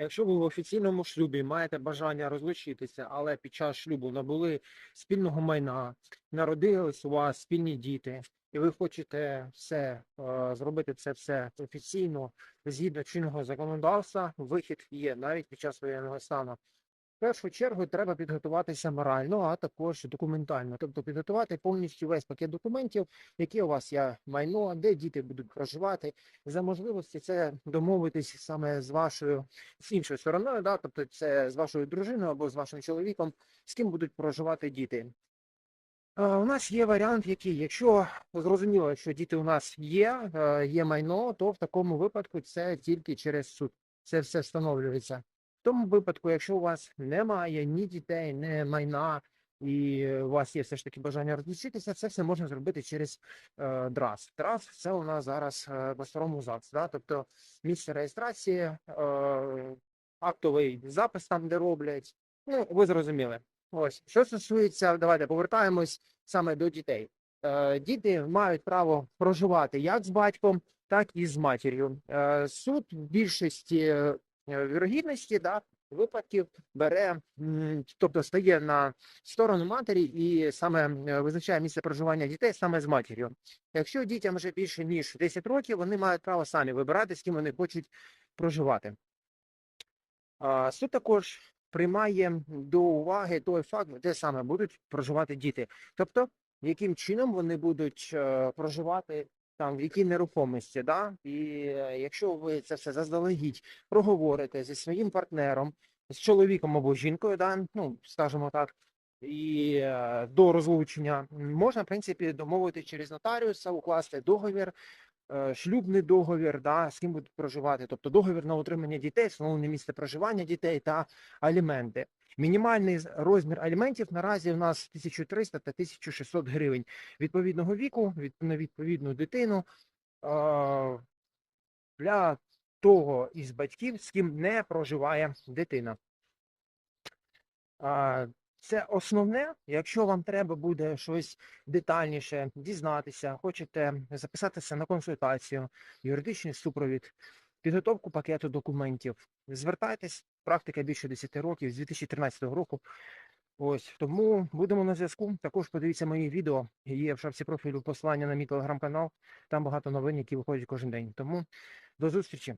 Якщо ви в офіційному шлюбі маєте бажання розлучитися, але під час шлюбу набули спільного майна, народились у вас спільні діти, і ви хочете все е, зробити це все офіційно згідно чинного законодавства, вихід є навіть під час воєнного стану. В першу чергу треба підготуватися морально, а також документально, тобто підготувати повністю весь пакет документів, які у вас є майно, де діти будуть проживати. За можливості це домовитись саме з вашою з іншою стороною, да, тобто це з вашою дружиною або з вашим чоловіком, з ким будуть проживати діти. У нас є варіант, який, якщо зрозуміло, що діти у нас є, е, є майно, то в такому випадку це тільки через суд. Це все встановлюється. Тому випадку, якщо у вас немає ні дітей, ні майна, і у вас є все ж таки бажання розлучитися, це все можна зробити через е, ДРАС. ДРАС це у нас зараз е, по-старому ЗАГС, да? тобто місце реєстрації, е, актовий запис там, де роблять. Ну, ви зрозуміли. Ось, що стосується, давайте повертаємось саме до дітей. Е, діти мають право проживати як з батьком, так і з матір'ю. Е, суд в більшості е, вірогідності да, випадків бере, тобто стає на сторону матері і саме е, визначає місце проживання дітей саме з матір'ю. Якщо дітям вже більше ніж 10 років, вони мають право самі вибирати, з ким вони хочуть проживати. Суд також приймає до уваги той факт, де саме будуть проживати діти. Тобто, яким чином вони будуть е, проживати там, в якій нерухомості. Да? І е, якщо ви це все заздалегідь проговорите зі своїм партнером, з чоловіком або жінкою, да? ну, скажімо так, і е, до розлучення можна, в принципі, домовити через нотаріуса, укласти договір, шлюбний договір, да, з ким будуть проживати, тобто договір на утримання дітей, встановлене місце проживання дітей та аліменти. Мінімальний розмір аліментів наразі у нас 1300 та 1600 гривень відповідного віку, від, на відповідну дитину е, для того із батьків, з ким не проживає дитина. Це основне. Якщо вам треба буде щось детальніше дізнатися, хочете записатися на консультацію, юридичний супровід, підготовку пакету документів, звертайтесь, практика більше 10 років з 2013 року. Ось тому будемо на зв'язку. Також подивіться мої відео. Є в шапці профілю посилання на мій телеграм-канал. Там багато новин, які виходять кожен день. Тому до зустрічі.